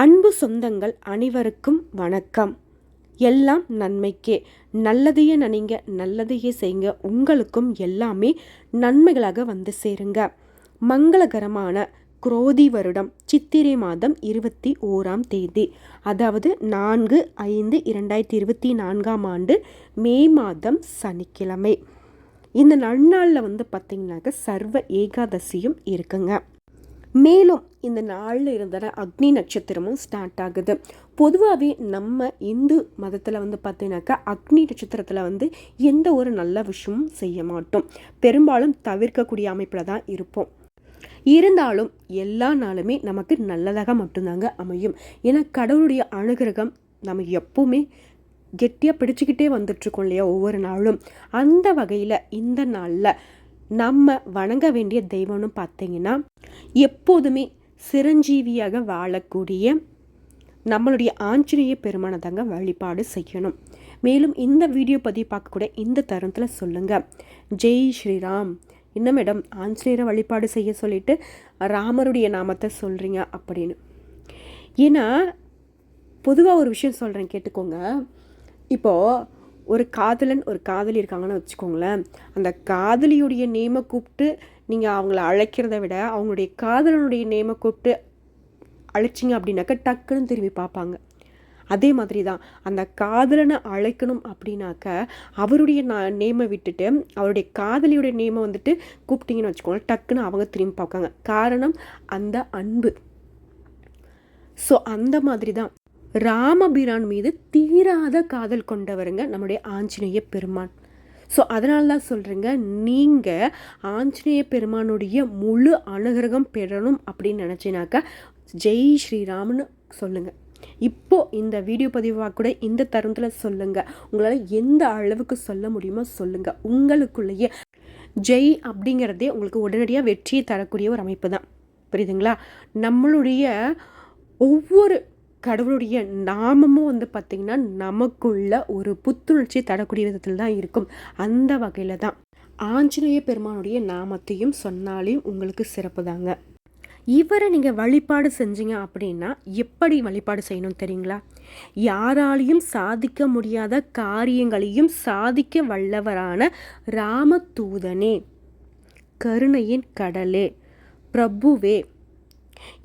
அன்பு சொந்தங்கள் அனைவருக்கும் வணக்கம். எல்லாம் நன்மைக்கே. நல்லதையே நினைங்க நல்லதையே செய்யுங்க உங்களுக்கும் எல்லாமே நன்மைகளாக வந்து சேருங்க. மங்களகரமான குரோதி வருடம் சித்திரை மாதம் இருபத்தி ஓராம் தேதி. அதாவது நான்கு ஐந்து இரண்டாயிரத்தி இருபத்தி நான்காம் ஆண்டு மே மாதம் சனிக்கிழமை. இந்த நன்னாளில் வந்து பார்த்திங்கனாக்க சர்வ ஏகாதசியும் இருக்குங்க. மேலும் இந்த நாளில் இருந்த அக்னி நட்சத்திரமும் ஸ்டார்ட் ஆகுது. பொதுவாகவே நம்ம இந்து மதத்தில் வந்து பார்த்தீங்கன்னாக்கா அக்னி நட்சத்திரத்தில் வந்து எந்த ஒரு நல்ல விஷயமும் செய்ய மாட்டோம். பெரும்பாலும் தவிர்க்கக்கூடிய அமைப்பில் தான் இருப்போம். இருந்தாலும் எல்லா நாளுமே நமக்கு நல்லதாக மட்டும்தாங்க அமையும். ஏன்னா கடவுளுடைய அனுகிரகம் நம்ம எப்போவுமே கெட்டியாக பிடிச்சிக்கிட்டே வந்துட்டுருக்கோம் இல்லையா ஒவ்வொரு நாளும். அந்த வகையில் இந்த நாளில் நம்ம வணங்க வேண்டிய தெய்வம்னு பார்த்தீங்கன்னா எப்போதுமே சிரஞ்சீவியாக வாழக்கூடிய நம்மளுடைய ஆஞ்சநேய பெருமானை தாங்க வழிபாடு செய்யணும். மேலும் இந்த வீடியோ பதிவு பார்க்கக்கூடிய இந்த தருணத்தில் சொல்லுங்கள் ஜெய் ஸ்ரீராம். என்ன மேடம் ஆஞ்சநேயரை வழிபாடு செய்ய சொல்லிட்டு ராமருடைய நாமத்தை சொல்கிறீங்க அப்படின்னு. ஏன்னா பொதுவாக ஒரு விஷயம் சொல்கிறேன் கேட்டுக்கோங்க. இப்போது ஒரு காதலன் ஒரு காதலி இருக்காங்கன்னு வச்சுக்கோங்களேன். அந்த காதலியுடைய நேமை கூப்பிட்டு நீங்கள் அவங்கள அழைக்கிறத விட அவங்களுடைய காதலனுடைய நேமை கூப்பிட்டு அழைச்சிங்க அப்படின்னாக்க டக்குன்னு திரும்பி பார்ப்பாங்க. அதே மாதிரி தான் அந்த காதலனை அழைக்கணும் அப்படின்னாக்க அவருடைய நேமை விட்டுட்டு அவருடைய காதலியுடைய நேமை வந்துட்டு கூப்பிட்டீங்கன்னு வச்சுக்கோங்க டக்குன்னு அவங்க திரும்பி பார்க்காங்க காரணம் அந்த அன்பு. ஸோ அந்த மாதிரி தான். ராமபிரான் மீது தீராத காதல் கொண்டவருங்க நம்முடைய ஆஞ்சநேய பெருமான். ஸோ அதனால தான் சொல்கிறேங்க நீங்கள் ஆஞ்சநேய பெருமானுடைய முழு அனுகிரகம் பெறணும் அப்படின்னு நினச்சினாக்கா ஜெய் ஸ்ரீராம்னு சொல்லுங்கள் இப்போது இந்த வீடியோ பதிவாக கூட இந்த தருணத்தில் சொல்லுங்கள் உங்களால் எந்த அளவுக்கு சொல்ல முடியுமோ சொல்லுங்கள் உங்களுக்குள்ளேயே ஜெய் அப்படிங்கிறதே உங்களுக்கு உடனடியாக வெற்றியை தரக்கூடிய ஒரு அமைப்பு தான். புரியுதுங்களா? நம்மளுடைய ஒவ்வொரு கடவுளுடைய நாமமும் வந்து பார்த்திங்கன்னா நமக்குள்ள ஒரு புத்துணர்ச்சி தரக்கூடிய விதத்தில் தான் இருக்கும். அந்த வகையில் தான். ஆஞ்சநேய பெருமானுடைய நாமத்தையும் சொன்னாலே உங்களுக்கு சிறப்பு தாங்க. இவரை நீங்கள் வழிபாடு செஞ்சீங்க அப்படின்னா எப்படி வழிபாடு செய்யணும் தெரியுங்களா? யாராலையும் சாதிக்க முடியாத காரியங்களையும் சாதிக்க வல்லவரான ராமதூதனே. கருணையின் கடலே. பிரபுவே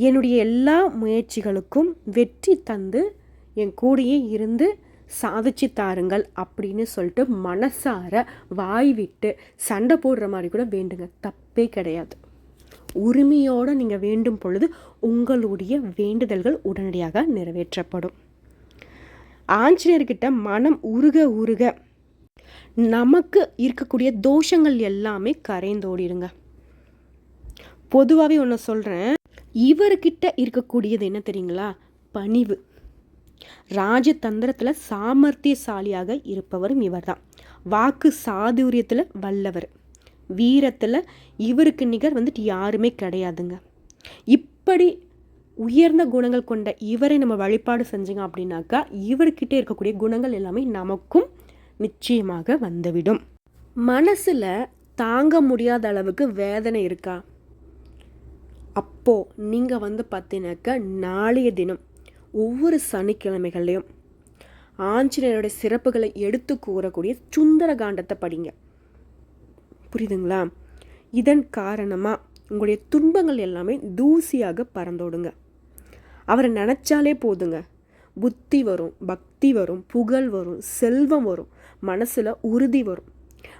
என்னுடைய எல்லா முயற்சிகளுக்கும் வெற்றி தந்து என் கூடையே இருந்து சாதிச்சு தாருங்கள் அப்படின்னு சொல்லிட்டு மனசார வாய் விட்டு சண்டை போடுற மாதிரி கூட வேண்டுங்க. தப்பே கிடையாது. உரிமையோடு நீங்கள் வேண்டும் பொழுது உங்களுடைய வேண்டுதல்கள் உடனடியாக நிறைவேற்றப்படும். ஆஞ்சநேயர்கிட்ட மனம் உருக உருக நமக்கு இருக்கக்கூடிய தோஷங்கள் எல்லாமே கரைந்தோடிடுங்க. பொதுவாகவே ஒன்று சொல்கிறேன் இவர்கிட்ட இருக்கக்கூடியது என்ன தெரியுங்களா? பணிவு. ராஜதந்திரத்தில் சாமர்த்தியசாலியாக இருப்பவரும் இவர் தான் வாக்கு சாதுரியத்தில் வல்லவர். வீரத்தில் இவருக்கு நிகர் வந்துட்டு யாருமே கிடையாதுங்க. இப்படி உயர்ந்த குணங்கள் கொண்ட இவரை நம்ம வழிபாடு செஞ்சோங்க அப்படின்னாக்கா இவர்கிட்ட இருக்கக்கூடிய குணங்கள் எல்லாமே நமக்கும் நிச்சயமாக வந்துவிடும். மனசில் தாங்க முடியாத அளவுக்கு வேதனை இருக்கா? அப்போது நீங்கள் வந்து பார்த்தீங்கன்னாக்கா நாளைய தினம் ஒவ்வொரு சனிக்கிழமைகள்லையும் ஆஞ்சநேயருடைய சிறப்புகளை எடுத்து கூறக்கூடிய சுந்தர காண்டத்தை படிங்க. புரியுதுங்களா? இதன் காரணமாக உங்களுடைய துன்பங்கள் எல்லாமே தூசியாக பறந்தோடுங்க. அவரை நினச்சாலே போதுங்க. புத்தி வரும் பக்தி வரும் புகழ் வரும் செல்வம் வரும் மனசில் உறுதி வரும்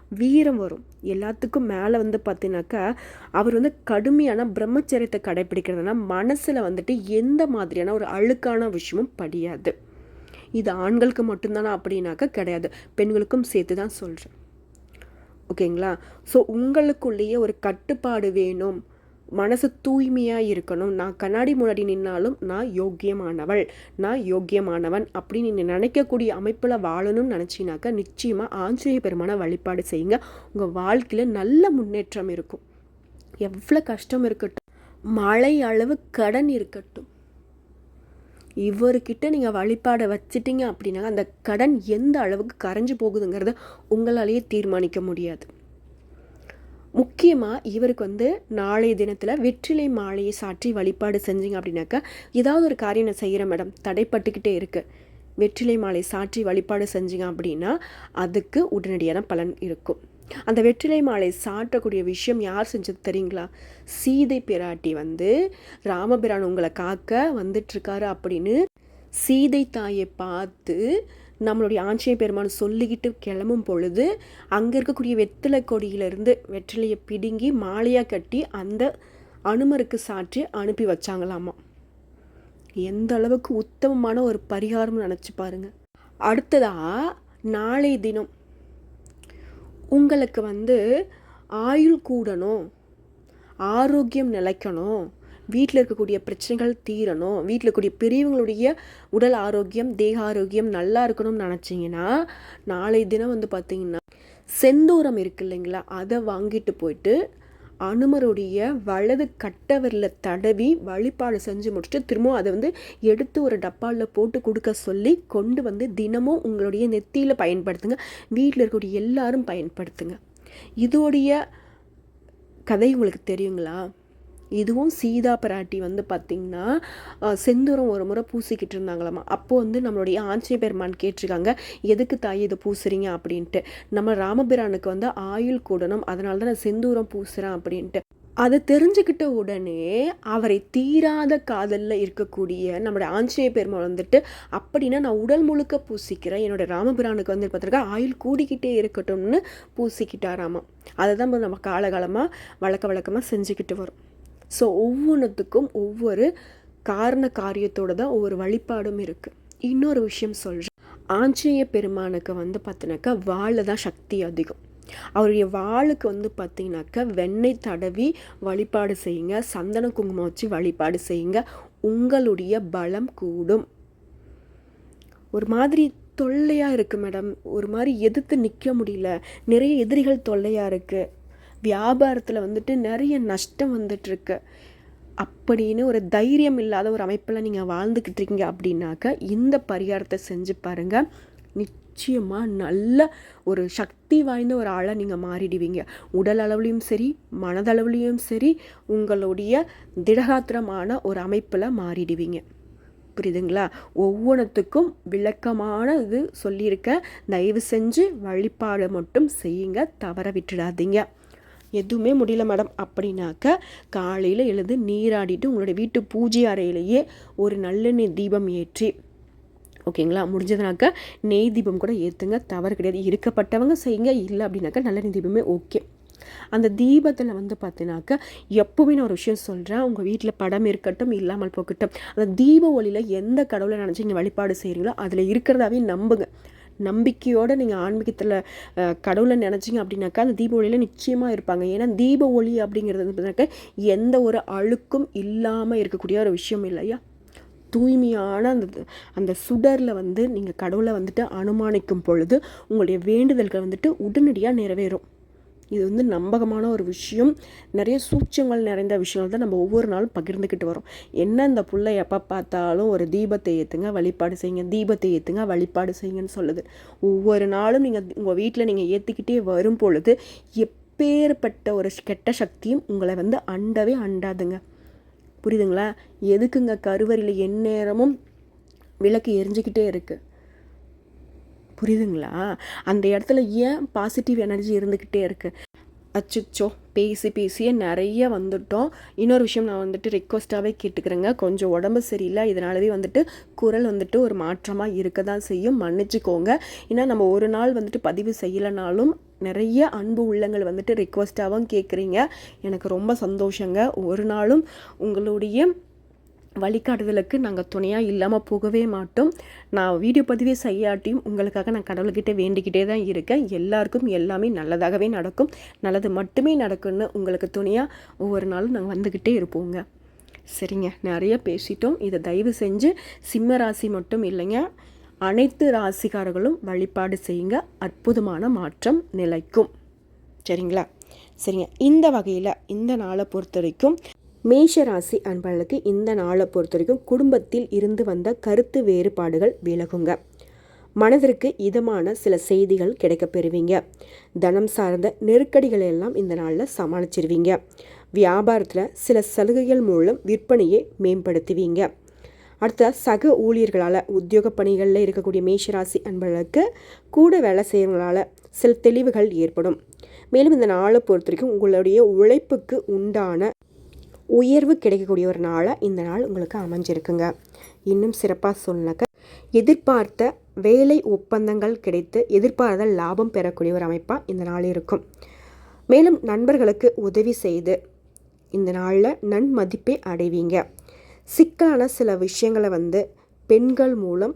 வீரம் வரும். எல்லாத்துக்கும் மேலே வந்து பார்த்தீங்கன்னாக்கா அவர் வந்து கடுமையான பிரம்மச்சரியத்தை கடைபிடிக்கிறதுனா மனசில் வந்துட்டு எந்த மாதிரியான ஒரு அழுக்கான விஷயமும் படியாது. இது ஆண்களுக்கு மட்டும்தானா? அப்படின்னாக்கா கிடையாது. பெண்களுக்கும் சேர்த்து தான் சொல்கிறேன் ஓகேங்களா? ஸோ உங்களுக்குள்ளேயே ஒரு கட்டுப்பாடு வேணும். மனசு தூய்மையாக இருக்கணும். நான் கண்ணாடி முன்னாடி நின்னாலும் நான் யோக்கியமானவள். நான் யோக்கியமானவன் அப்படின்னு நீங்கள் நினைக்கக்கூடிய அமைப்பில் வாழணும்னு நினச்சினாக்கா நிச்சயமாக ஆஞ்சநேய பெருமான வழிபாடு செய்யுங்க. உங்கள் வாழ்க்கையில் நல்ல முன்னேற்றம் இருக்கும். எவ்வளோ கஷ்டம் இருக்கட்டும். மழை அளவு கடன் இருக்கட்டும். இவர்கிட்ட நீங்கள் வழிபாடை வச்சிட்டிங்க அப்படின்னா அந்த கடன் எந்த அளவுக்கு கரைஞ்சு போகுதுங்கிறத உங்களாலேயே தீர்மானிக்க முடியாது. முக்கியமாக இவருக்கு வந்து நாளைய தினத்தில் வெற்றிலை மாலையை சாற்றி வழிபாடு செஞ்சீங்க அப்படின்னாக்கா ஏதாவது ஒரு காரியம் நான் செய்கிறேன் மேடம். தடைப்பட்டுக்கிட்டே இருக்குது வெற்றிலை மாலை சாற்றி வழிபாடு செஞ்சீங்க அப்படின்னா அதுக்கு உடனடியான பலன் இருக்கும். அந்த வெற்றிலை மாலை சாட்டக்கூடிய விஷயம் யார் செஞ்சது தெரியுங்களா? சீதை பிராட்டி வந்து ராமபிரான் உங்களை காக்க வந்துட்டுருக்காரு அப்படின்னு சீதை தாயை பார்த்து நம்மளுடைய ஆஞ்சநேய பெருமான் சொல்லிக்கிட்டு கிளம்பும் பொழுது அங்கே இருக்கக்கூடிய வெத்தலை கொடியிலிருந்து வெற்றிலையை பிடுங்கி மாலையாக கட்டி அந்த அனுமருக்கு சாற்றி அனுப்பி வச்சாங்களாமா. எந்த அளவுக்கு உத்தமமான ஒரு பரிகாரம்னு நினச்சி பாருங்கள் அடுத்ததாக நாளை தினம் உங்களுக்கு வந்து ஆயுள் கூடணும் ஆரோக்கியம் நிலைக்கணும் வீட்டில் இருக்கக்கூடிய பிரச்சனைகள் தீரணும். வீட்டில் இருக்கக்கூடிய பெரியவங்களுடைய உடல் ஆரோக்கியம் தேக ஆரோக்கியம் நல்லா இருக்கணும்னு நினச்சிங்கன்னா நாளை தினம் வந்து பார்த்திங்கன்னா செந்தூரம் இருக்கு இல்லைங்களா? அதை வாங்கிட்டு போயிட்டு அனுமருடைய வலது கட்டவரில் தடவி வழிபாடு செஞ்சு முடிச்சுட்டு திரும்பவும் அதை வந்து எடுத்து ஒரு டப்பாவில் போட்டு கொடுக்க சொல்லி கொண்டு வந்து தினமும் உங்களுடைய நெத்தியில் பயன்படுத்துங்க. வீட்டில் இருக்கக்கூடிய எல்லாரும் பயன்படுத்துங்க. இதோடைய கதை உங்களுக்கு தெரியுங்களா? இதுவும் சீதா பிராட்டி வந்து பார்த்திங்கன்னா செந்தூரம் ஒரு முறை பூசிக்கிட்டு இருந்தாங்களாமா? அப்போது வந்து நம்மளுடைய ஆஞ்சநேய பெருமான் கேட்டிருக்காங்க எதுக்கு தாய் இதை பூசுறீங்க? அப்படின்ட்டு. நம்ம ராமபிரானுக்கு வந்து ஆயுள் கூடணும் அதனால தான் நான் செந்தூரம் பூசுகிறேன் அப்படின்ட்டு. அதை தெரிஞ்சுக்கிட்ட உடனே அவரை தீராத காதலில் இருக்கக்கூடிய நம்முடைய ஆஞ்சநேய பெருமாள் வந்துட்டு அப்படின்னா நான் உடல் முழுக்க பூசிக்கிறேன். என்னோட ராமபிரானுக்கு வந்து பார்த்துருக்கா ஆயுள் கூடிக்கிட்டே இருக்கட்டும்னு பூசிக்கிட்டாராமா? அதை தான் நம்ம காலகாலமாக வழக்க வழக்கமாக செஞ்சுக்கிட்டு வரும். ஸோ ஒவ்வொன்றுத்துக்கும் ஒவ்வொரு காரண காரியத்தோடு தான் ஒவ்வொரு வழிபாடும் இருக்குது இன்னொரு விஷயம் சொல்கிறேன் ஆஞ்சநேய பெருமானுக்கு வந்து பார்த்தினாக்கா வாழில் தான் சக்தி அதிகம். அவருடைய வாளுக்கு வந்து பார்த்தீங்கன்னாக்கா வெண்ணெய் தடவி வழிபாடு செய்யுங்க. சந்தன குங்குமம் வச்சு வழிபாடு செய்யுங்க. உங்களுடைய பலம் கூடும். ஒரு மாதிரி தொல்லையாக இருக்குது மேடம் ஒரு மாதிரி எதிர்த்து நிற்க முடியல. நிறைய எதிரிகள் தொல்லையாக இருக்குது வியாபாரத்தில் வந்துட்டு நிறைய நஷ்டம் வந்துட்டுருக்கு. அப்படின்னு ஒரு தைரியம் இல்லாத ஒரு அமைப்பில் நீங்கள் வாழ்ந்துக்கிட்டு இருக்கீங்க அப்படின்னாக்க இந்த பரிகாரத்தை செஞ்சு பாருங்கள் நிச்சயமாக நல்ல ஒரு சக்தி வாய்ந்த ஒரு ஆளை நீங்கள் மாறிடுவீங்க. உடல் அளவுலேயும் சரி மனதளவுலேயும் சரி உங்களுடைய திடகாத்திரமான ஒரு அமைப்பில் மாறிடுவீங்க. புரியுதுங்களா? ஒவ்வொன்றுத்துக்கும் விளக்கமான இது சொல்லியிருக்க தயவு செஞ்சு வழிபாடு மட்டும் செய்யுங்க தவற விட்டுடாதீங்க. எதுவுமே முடியல மேடம் அப்படின்னாக்க காலையில் எழுந்து நீராடிட்டு உங்களுடைய வீட்டு பூஜை அறையிலேயே ஒரு நல்லெண்ணெய் தீபம் ஏற்றி ஓகேங்களா? முடிஞ்சதுனாக்க நெய் தீபம் கூட ஏற்றுங்க தவறு கிடையாது. இருக்கப்பட்டவங்க செய்யுங்க. இல்லை அப்படின்னாக்கா நல்லெண்ணெய் தீபமே ஓகே. அந்த தீபத்தில் வந்து பார்த்தீங்கன்னாக்க எப்போவுமே நான் ஒரு விஷயம் சொல்கிறேன் உங்கள் வீட்டில் படம் இருக்கட்டும் இல்லாமல் போகட்டும். அந்த தீப ஒளியில் எந்த கடவுளை நினச்சி நீங்கள் வழிபாடு செய்கிறீங்களோ அதில் இருக்கிறதாவே நம்புங்க. நம்பிக்கையோடு நீங்கள் ஆன்மீகத்தில் கடவுளை நினச்சிங்க அப்படின்னாக்கா அந்த தீப ஒளியில் நிச்சயமாக இருப்பாங்க. ஏன்னா தீப ஒளி அப்படிங்கிறது வந்து எந்த ஒரு அழுக்கும் இல்லாமல் இருக்கக்கூடிய ஒரு விஷயம் இல்லையா தூய்மையான அந்த அந்த சுடரில் வந்து நீங்கள் கடவுளை வந்துட்டு அனுமானிக்கும் பொழுது உங்களுடைய வேண்டுதல்கள் வந்துட்டு உடனடியாக நிறைவேறும். இது வந்து நம்பகமான ஒரு விஷயம். நிறைய சூட்சங்கள் நிறைந்த விஷயங்கள் தான் நம்ம ஒவ்வொரு நாளும் பகிர்ந்துக்கிட்டு வரோம். என்ன இந்த புள்ள எப்போ பார்த்தாலும் ஒரு தீபத்தை ஏற்றுங்க வழிபாடு செய்யுங்க தீபத்தை ஏற்றுங்க வழிபாடு செய்யுங்கன்னு சொல்லுது. ஒவ்வொரு நாளும் நீங்கள் உங்கள் வீட்டில் நீங்கள் ஏற்றிக்கிட்டே வரும் பொழுது எப்பேற்பட்ட ஒரு கெட்ட சக்தியும் உங்களை வந்து அண்டவே அண்டாதுங்க. புரியுதுங்களா? எதுக்குங்க கருவறையில் எந்நேரமும் விளக்கு எரிஞ்சிக்கிட்டே இருக்குது புரியுதுங்களா? அந்த இடத்துல ஏன் பாசிட்டிவ் எனர்ஜி இருந்துக்கிட்டே இருக்குது அச்சுச்சோ பேசி பேசியே நிறைய வந்துட்டோம். இன்னொரு விஷயம் நான் வந்துட்டு ரிக்வஸ்ட்டாகவே கேட்டுக்கிறேங்க. கொஞ்சம் உடம்பு சரியில்லை இதனாலவே வந்துட்டு குரல் வந்துட்டு ஒரு மாற்றமாக இருக்க தான் செய்யும். மன்னிச்சுக்கோங்க. ஏன்னா நம்ம ஒரு நாள் வந்துட்டு பதிவு செய்யலைனாலும் நிறைய அன்பு உள்ளங்கள் வந்துட்டு ரிக்வஸ்ட்டாகவும் கேட்குறீங்க. எனக்கு ரொம்ப சந்தோஷங்க. ஒரு நாளும் உங்களுடைய வழிகாட்டுதலுக்கு நாங்கள் துணையாக இல்லாமல் போகவே மாட்டோம். நான் வீடியோ பதிவே செய்யாட்டியும் உங்களுக்காக நான் கடவுள்கிட்ட வேண்டிக்கிட்டே தான் இருக்கேன். எல்லாருக்கும் எல்லாமே நல்லதாகவே நடக்கும். நல்லது மட்டுமே நடக்கும்னு உங்களுக்கு துணையாக ஒவ்வொரு நாளும் நாங்கள் வந்துக்கிட்டே இருப்போங்க. சரிங்க நிறைய பேசிட்டோம். இதை தயவு செஞ்சு சிம்ம ராசி மட்டும் இல்லைங்க. அனைத்து ராசிக்காரர்களும் வழிபாடு செய்யுங்க. அற்புதமான மாற்றம் நிலைக்கும். சரிங்களா? சரிங்க இந்த வகையில் இந்த நாளை பொறுத்த வரைக்கும் மேஷராசி அன்பர்களுக்கு இந்த நாளை பொறுத்த வரைக்கும் குடும்பத்தில் இருந்து வந்த கருத்து வேறுபாடுகள் விலகுங்க. மனதிற்கு இதமான சில செய்திகள் கிடைக்கப் பெறுவீங்க. தனம் சார்ந்த நெருக்கடிகளை எல்லாம் இந்த நாளில் சமாளிச்சிருவீங்க. வியாபாரத்தில் சில சலுகைகள் மூலம் விற்பனையை மேம்படுத்துவீங்க. அடுத்த சக ஊழியர்களால் உத்தியோக பணிகளில் இருக்கக்கூடிய மேஷராசி அன்பர்களுக்கு கூட வேலை செய்கிறவங்களால் சில தெளிவுகள் ஏற்படும். மேலும் இந்த நாளை பொறுத்த வரைக்கும் உங்களுடைய உழைப்புக்கு உண்டான உயர்வு கிடைக்கக்கூடிய ஒரு நாளாக இந்த நாள் உங்களுக்கு அமைஞ்சிருக்குங்க. இன்னும் சிறப்பாக சொன்னாக்க எதிர்பார்த்த வேலை ஒப்பந்தங்கள் கிடைத்து எதிர்பாராத லாபம் பெறக்கூடிய ஒரு அமைப்பாக இந்த நாள் இருக்கும். மேலும் நண்பர்களுக்கு உதவி செய்து இந்த நாளில் நன்மதிப்பை அடைவீங்க. சிக்கலான சில விஷயங்களை வந்து பெண்கள் மூலம்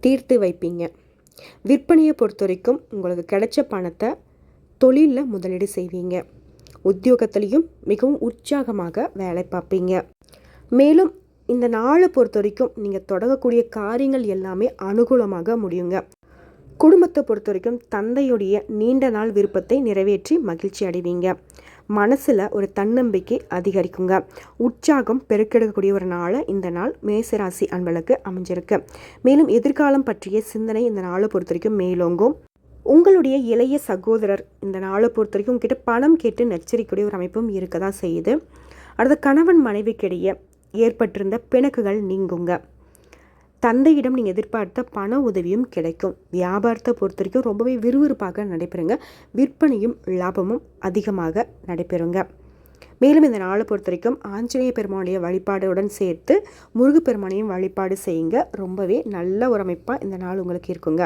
தீர்த்து வைப்பீங்க. விற்பனையை பொறுத்த வரைக்கும் உங்களுக்கு கிடைச்ச பணத்தை தொழிலில் முதலீடு செய்வீங்க. உத்தியோகத்திலையும் மிகவும் உற்சாகமாக வேலை பார்ப்பீங்க. மேலும் இந்த நாளை பொறுத்த வரைக்கும் நீங்கள் தொடங்கக்கூடிய காரியங்கள் எல்லாமே அனுகூலமாக முடியுங்க. குடும்பத்தை பொறுத்த வரைக்கும் தந்தையுடைய நீண்ட நாள் விருப்பத்தை நிறைவேற்றி மகிழ்ச்சி அடைவீங்க. மனசில் ஒரு தன்னம்பிக்கை அதிகரிக்குங்க. உற்சாகம் பெருக்கெடுக்கக்கூடிய ஒரு நாளை இந்த நாள் மேசராசி அன்பளுக்கு அமைஞ்சிருக்கு. மேலும் எதிர்காலம் பற்றிய சிந்தனை இந்த நாளை பொறுத்த வரைக்கும் மேலோங்கும். உங்களுடைய இளைய சகோதரர் இந்த நாளை பொறுத்த வரைக்கும் உங்ககிட்ட பணம் கேட்டு நச்சரிக்கூடிய ஒரு அமைப்பும் இருக்க தான் செய்யுது. அடுத்த கணவன் மனைவிக்கிடையே ஏற்பட்டிருந்த பிணக்குகள் நீங்குங்க. தந்தையிடம் நீங்கள் எதிர்பார்த்த பண உதவியும் கிடைக்கும். வியாபாரத்தை பொறுத்த வரைக்கும் ரொம்பவே விறுவிறுப்பாக நடைபெறுங்க. விற்பனையும் லாபமும் அதிகமாக நடைபெறுங்க. மேலும் இந்த நாளை பொறுத்த வரைக்கும் ஆஞ்சநேய பெருமானுடைய வழிபாடுடன் சேர்த்து முருகப்பெருமானையும் வழிபாடு செய்யுங்க. ரொம்பவே நல்ல ஒரு அமைப்பாக இந்த நாள் உங்களுக்கு இருக்குங்க.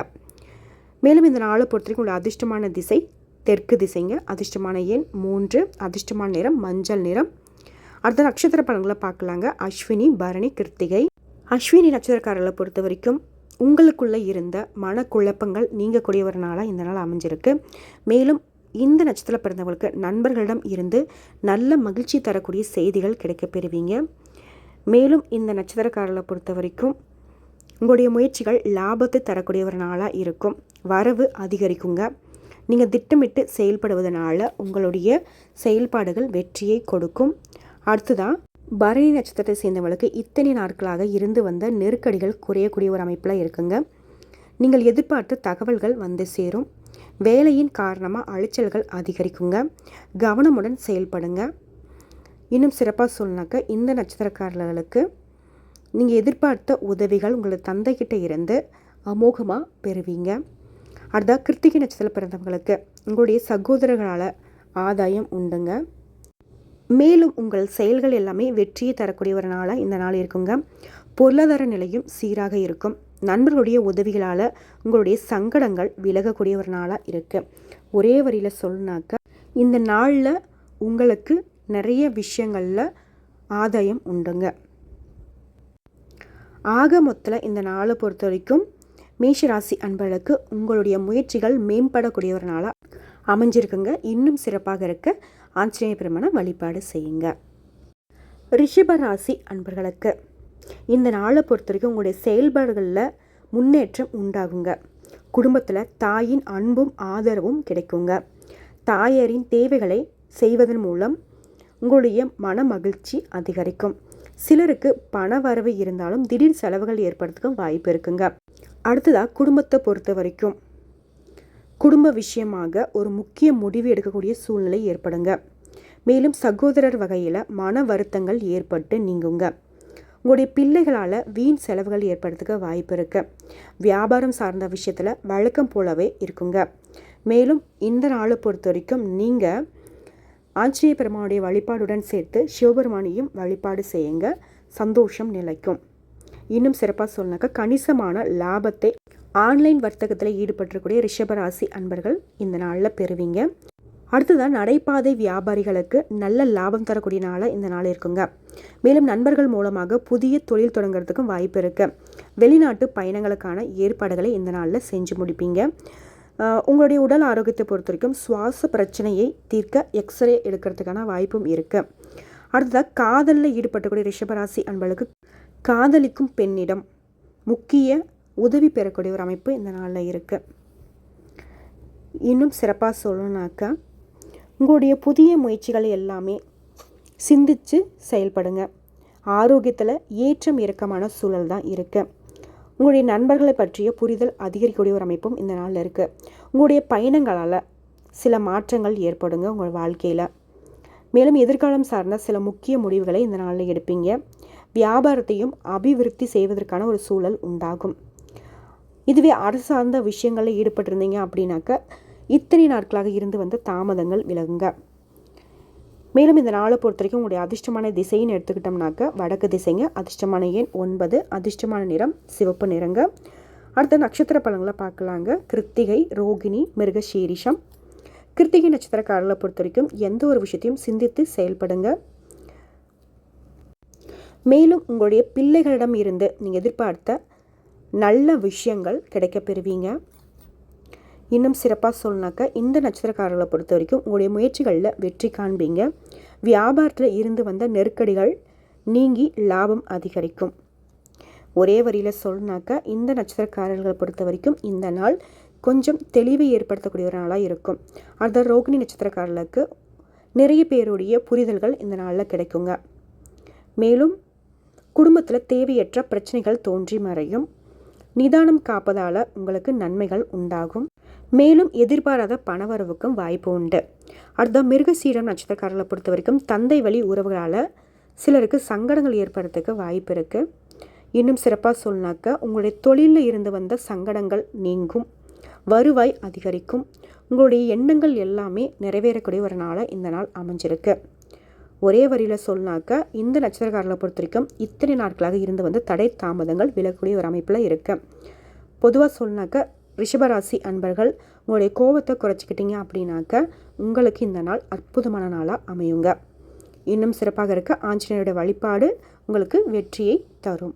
மேலும் இந்த நாளை பொறுத்த வரைக்கும் உள்ள அதிர்ஷ்டமான திசை தெற்கு திசைங்க. அதிர்ஷ்டமான எண் மூன்று அதிர்ஷ்டமான நிறம் மஞ்சள் நிறம். அடுத்த நட்சத்திர பலன்களை பார்க்கலாங்க. அஸ்வினி பரணி கிருத்திகை. அஸ்வினி நட்சத்திரக்காரர்களை பொறுத்த வரைக்கும் உங்களுக்குள்ளே இருந்த மனக்குழப்பங்கள் நீங்கக்கூடிய ஒரு நாளாக இந்த நாள் அமைஞ்சிருக்கு. மேலும் இந்த நட்சத்திர பிறந்தவங்களுக்கு நண்பர்களிடம் இருந்து நல்ல மகிழ்ச்சி தரக்கூடிய செய்திகள் கிடைக்க பெறுவீங்க. மேலும் இந்த நட்சத்திரக்காரர்களை பொறுத்த வரைக்கும் உங்களுடைய முயற்சிகள் லாபத்தை தரக்கூடிய ஒரு நாளாக இருக்கும். வரவு அதிகரிக்குங்க. நீங்கள் திட்டமிட்டு செயல்படுவதனால உங்களுடைய செயல்பாடுகள் வெற்றியை கொடுக்கும். அடுத்ததாக பரணி நட்சத்திரத்தை சேர்ந்தவங்களுக்கு இத்தனை நாட்களாக இருந்து வந்த நெருக்கடிகள் குறையக்கூடிய ஒரு அமைப்பில் இருக்குங்க. நீங்கள் எதிர்பார்த்த தகவல்கள் வந்து சேரும். வேலையின் காரணமாக அலைச்சல்கள் அதிகரிக்குங்க. கவனமுடன் செயல்படுங்க. இன்னும் சிறப்பாக சொல்லணாக்க இந்த நட்சத்திரக்காரர்களுக்கு நீங்கள் எதிர்பார்த்த உதவிகள் உங்களை தந்தைக்கிட்ட இருந்து அமோகமாக பெறுவீங்க. அடுத்தா கிருத்திகை நட்சத்திரத்தில் பிறந்தவங்களுக்கு உங்களுடைய சகோதரர்களால் ஆதாயம் உண்டுங்க. மேலும் உங்கள் செயல்கள் எல்லாமே வெற்றியை தரக்கூடிய ஒரு நாளாக இந்த நாள் இருக்குங்க. பொருளாதார நிலையும் சீராக இருக்கும். நண்பர்களுடைய உதவிகளால் உங்களுடைய சங்கடங்கள் விலகக்கூடிய ஒரு நாளாக இருக்குது ஒரே வரியில் சொல்லினாக்க இந்த நாளில் உங்களுக்கு நிறைய விஷயங்களில் ஆதாயம் உண்டுங்க. ஆக மொத்தத்தில் இந்த நாளை பொறுத்த வரைக்கும் மேஷராசி அன்பர்களுக்கு உங்களுடைய முயற்சிகள் மேம்படக்கூடிய ஒரு நாளாக அமைஞ்சிருக்குங்க. இன்னும் சிறப்பாக இருக்க ஆஞ்சநேய பெருமனை வழிபாடு செய்யுங்க. ரிஷபராசி அன்பர்களுக்கு இந்த நாளை பொறுத்த வரைக்கும் உங்களுடைய செயல்பாடுகளில் முன்னேற்றம் உண்டாகுங்க. குடும்பத்தில் தாயின் அன்பும் ஆதரவும் கிடைக்குங்க. தாயாரின் தேவைகளை செய்வதன் மூலம் உங்களுடைய மன மகிழ்ச்சி அதிகரிக்கும். சிலருக்கு பண வரவு இருந்தாலும் திடீர் செலவுகள் ஏற்படுறதுக்கும் வாய்ப்பு இருக்குங்க. அடுத்ததாக குடும்பத்தை பொறுத்த வரைக்கும். குடும்ப விஷயமாக ஒரு முக்கிய முடிவு எடுக்கக்கூடிய சூழ்நிலை ஏற்படுங்க. மேலும் சகோதரர் வகையில் மன வருத்தங்கள் ஏற்பட்டு நீங்குங்க. உங்களுடைய பிள்ளைகளால் வீண் செலவுகள் ஏற்படுறதுக்கு வாய்ப்பு இருக்குது வியாபாரம் சார்ந்த விஷயத்தில் வழக்கம் போலவே இருக்குங்க. மேலும் இந்த நாளை பொறுத்த வரைக்கும் நீங்கள் ஆஞ்சநேய பெருமானுடைய வழிபாடுடன் சேர்த்து சிவபெருமானையும் வழிபாடு செய்யுங்க. சந்தோஷம் நிலைக்கும். இன்னும் சிறப்பாக சொன்னாக்க கணிசமான லாபத்தை ஆன்லைன் வர்த்தகத்தில் ஈடுபட்டிருக்கூடிய ரிஷபராசி அன்பர்கள் இந்த நாளில் பெறுவீங்க. அடுத்ததான் நடைபாதை வியாபாரிகளுக்கு நல்ல லாபம் தரக்கூடிய நாளாக இந்த நாள் இருக்குங்க. மேலும் நண்பர்கள் மூலமாக புதிய தொழில் தொடங்குறதுக்கும் வாய்ப்பு இருக்குது வெளிநாட்டு பயணங்களுக்கான ஏற்பாடுகளை இந்த நாளில் செஞ்சு முடிப்பீங்க. உங்களுடைய உடல் ஆரோக்கியத்தை பொறுத்த வரைக்கும் சுவாச பிரச்சனையை தீர்க்க எக்ஸ்ரே எடுக்கிறதுக்கான வாய்ப்பும் இருக்குது அடுத்ததாக காதலில் ஈடுபட்டக்கூடிய ரிஷபராசி அன்பளுக்கு காதலிக்கும் பெண்ணிடம் முக்கிய உதவி பெறக்கூடிய ஒரு அமைப்பு இந்த நாளில் இருக்குது இன்னும் சிறப்பாக சொல்லணுனாக்கா உங்களுடைய புதிய முயற்சிகளை எல்லாமே சிந்தித்து செயல்படுங்க. ஆரோக்கியத்தில் ஏற்றம் இறக்கமான சூழல் தான் இருக்குது உங்களுடைய நண்பர்களை பற்றிய புரிதல் அதிகரிக்கக்கூடிய ஒரு அமைப்பும் இந்த நாளில் இருக்குது உங்களுடைய பயணங்களால் சில மாற்றங்கள் ஏற்படுங்க உங்கள் வாழ்க்கையில். மேலும் எதிர்காலம் சார்ந்த சில முக்கிய முடிவுகளை இந்த நாளில் எடுப்பீங்க. வியாபாரத்தையும் அபிவிருத்தி செய்வதற்கான ஒரு சூழல் உண்டாகும். இதுவே அரசு சார்ந்த விஷயங்களில் ஈடுபட்டிருந்தீங்க அப்படின்னாக்க இத்தனை நாட்களாக இருந்து வந்த தாமதங்கள் விலகுங்க. மேலும் இந்த நாளை பொறுத்த வரைக்கும் உங்களுடைய அதிர்ஷ்டமான திசைன்னு எடுத்துக்கிட்டோம்னாக்க வடக்கு திசைங்க அதிர்ஷ்டமான எண் ஒன்பது அதிர்ஷ்டமான நிறம் சிவப்பு நிறங்க. அடுத்த நட்சத்திர பழங்களை பார்க்கலாங்க. கிருத்திகை ரோகிணி மிருகசீரிஷம். கிருத்திகை நட்சத்திரக்காரர்களை பொறுத்த வரைக்கும் எந்த ஒரு விஷயத்தையும் சிந்தித்து செயல்படுங்க. மேலும் உங்களுடைய பிள்ளைகளிடம் இருந்து நீங்கள் எதிர்பார்த்த நல்ல விஷயங்கள் கிடைக்கப்பெறுவீங்க இன்னும் சிறப்பாக சொல்லனாக்க இந்த நட்சத்திரக்காரர்களை பொறுத்த வரைக்கும் உங்களுடைய முயற்சிகளில் வெற்றி காண்பீங்க. வியாபாரத்தில் இருந்து வந்த நெருக்கடிகள் நீங்கி லாபம் அதிகரிக்கும். ஒரே வரியில் சொல்லனாக்க இந்த நட்சத்திரக்காரர்களை பொறுத்த வரைக்கும் இந்த நாள் கொஞ்சம் தெளிவை ஏற்படுத்தக்கூடிய ஒரு நாளாக இருக்கும். அடுத்த ரோகிணி நட்சத்திரக்காரர்களுக்கு நிறைய பேருடைய புரிதல்கள் இந்த நாளில் கிடைக்குங்க. மேலும் குடும்பத்தில் தேவையற்ற பிரச்சனைகள் தோன்றி மறையும். நிதானம் காப்பதால் உங்களுக்கு நன்மைகள் உண்டாகும். மேலும் எதிர்பாராத பணவரவுக்கும் வாய்ப்பு உண்டு. அடுத்த மிருகசீரம் நட்சத்திரக்காரர்களை பொறுத்த வரைக்கும் தந்தை வழி உறவுகளால் சிலருக்கு சங்கடங்கள் ஏற்படுறதுக்கு வாய்ப்பு இருக்குது இன்னும் சிறப்பாக சொன்னாக்க உங்களுடைய தொழிலில் இருந்து வந்த சங்கடங்கள் நீங்கும் வருவாய் அதிகரிக்கும். உங்களுடைய எண்ணங்கள் எல்லாமே நிறைவேறக்கூடிய ஒரு நாளாக இந்த நாள் அமைஞ்சிருக்கு. ஒரே வரியில் சொன்னாக்க இந்த நட்சத்திரக்காரர்களை பொறுத்த வரைக்கும் இத்தனை நாட்களாக இருந்து வந்து தடை தாமதங்கள் விலகக்கூடிய ஒரு அமைப்பில் இருக்குது பொதுவாக சொன்னாக்க ரிஷபராசி அன்பர்கள் உங்களுடைய கோபத்தை குறைச்சிக்கிட்டீங்க அப்படின்னாக்க உங்களுக்கு இந்த நாள் அற்புதமான நாளாக அமையுங்க. இன்னும் சிறப்பாக இருக்க ஆஞ்சநேயருடைய வழிபாடு உங்களுக்கு வெற்றியை தரும்.